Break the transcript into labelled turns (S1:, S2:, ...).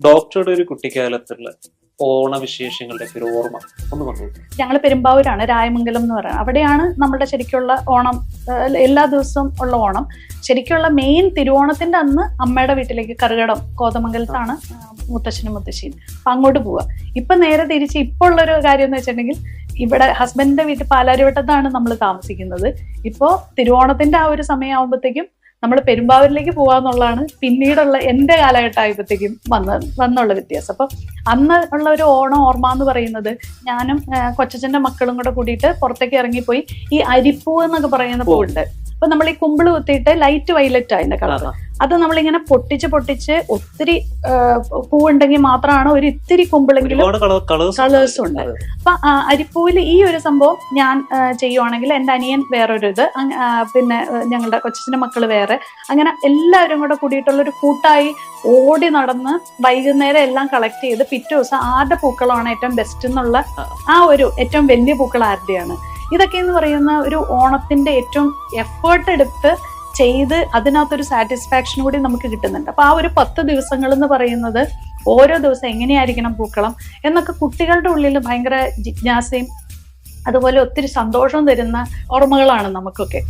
S1: ഡോക്ടറുടെ ഒരു കുട്ടിക്കാലത്തുള്ള ഓണവിശേഷങ്ങളുടെ ഒരു ഓർമ്മ ഒന്ന് പറഞ്ഞു
S2: ഞങ്ങൾ പെരുമ്പാവൂരാണ് രായമംഗലം എന്ന് പറയുന്നത്. അവിടെയാണ് നമ്മുടെ ശരിക്കുള്ള ഓണം എല്ലാ ദിവസവും ഉള്ള ഓണം. ശരിക്കുള്ള മെയിൻ തിരുവോണത്തിന്റെ അന്ന് അമ്മയുടെ വീട്ടിലേക്ക് കറുകടം കോതമംഗലത്താണ് മുത്തശ്ശനും മുത്തശ്ശിയും അപ്പൊ അങ്ങോട്ട് പോവുക. ഇപ്പൊ നേരെ തിരിച്ച് ഇപ്പൊ ഉള്ളൊരു കാര്യം എന്ന് വെച്ചിട്ടുണ്ടെങ്കിൽ ഇവിടെ ഹസ്ബൻഡിന്റെ വീട്ടിൽ പാലാരിവട്ടത്താണ് നമ്മൾ താമസിക്കുന്നത്. ഇപ്പോ തിരുവോണത്തിന്റെ ആ ഒരു സമയമാകുമ്പോഴത്തേക്കും നമ്മൾ പെരുമ്പാവൂരിലേക്ക് പോകാന്നുള്ളതാണ് പിന്നീടുള്ള എന്റെ കാലഘട്ടമായപ്പോഴത്തേക്കും വന്ന വന്നുള്ള വ്യത്യാസം. അപ്പൊ അന്ന് ഉള്ള ഒരു ഓണം ഓർമ്മ എന്ന് പറയുന്നത് ഞാനും ആ, കൊച്ചച്ഛന്റെ മക്കളും കൂടെ കൂടിയിട്ട് പുറത്തേക്ക് ഇറങ്ങിപ്പോയി ഈ അരിപ്പൂ എന്നൊക്കെ പറയുന്ന പൂവുണ്ട്. അപ്പൊ നമ്മൾ ഈ കുമ്പിൾ കുത്തിയിട്ട് ലൈറ്റ് വൈലറ്റ് അതിന്റെ കളർ അത് നമ്മളിങ്ങനെ പൊട്ടിച്ച് പൊട്ടിച്ച് ഒത്തിരി പൂവുണ്ടെങ്കിൽ മാത്രമാണ് ഒരു ഇത്തിരി കുമ്പിളെങ്കിലും
S1: കളേഴ്സ്
S2: ഉണ്ട്. അപ്പൊ അരിപ്പൂവിൽ ഈ ഒരു സംഭവം ഞാൻ ചെയ്യുവാണെങ്കിൽ എന്റെ അനിയൻ വേറൊരു ഇത് പിന്നെ ഞങ്ങളുടെ കൊച്ചിന്റെ മക്കൾ വേറെ. അങ്ങനെ എല്ലാവരും കൂടെ കൂടിയിട്ടുള്ള ഒരു കൂട്ടായി ഓടി നടന്ന് വൈകുന്നേരം എല്ലാം കളക്ട് ചെയ്ത് പിറ്റേ ദിവസം ആരുടെ പൂക്കളമാണ് ഏറ്റവും ബെസ്റ്റ് എന്നുള്ള ആ ഒരു ഏറ്റവും വലിയ പൂക്കൾ ആരുടെയാണ്? ഇതൊക്കെ എന്ന് പറയുന്ന ഒരു ഓണത്തിന്റെ ഏറ്റവും എഫേർട്ട് എടുത്ത് ചെയ്ത് അതിനകത്തൊരു സാറ്റിസ്ഫാക്ഷൻ കൂടി നമുക്ക് കിട്ടുന്നുണ്ട്. അപ്പൊ ആ ഒരു പത്ത് ദിവസങ്ങൾ എന്ന് പറയുന്നത് ഓരോ ദിവസം എങ്ങനെയായിരിക്കണം പൂക്കളം എന്നൊക്കെ കുട്ടികളുടെ ഉള്ളിൽ ഭയങ്കര ജിജ്ഞാസയും അതുപോലെ ഒത്തിരി സന്തോഷം തരുന്ന ഓർമ്മകളാണ് നമുക്കൊക്കെ.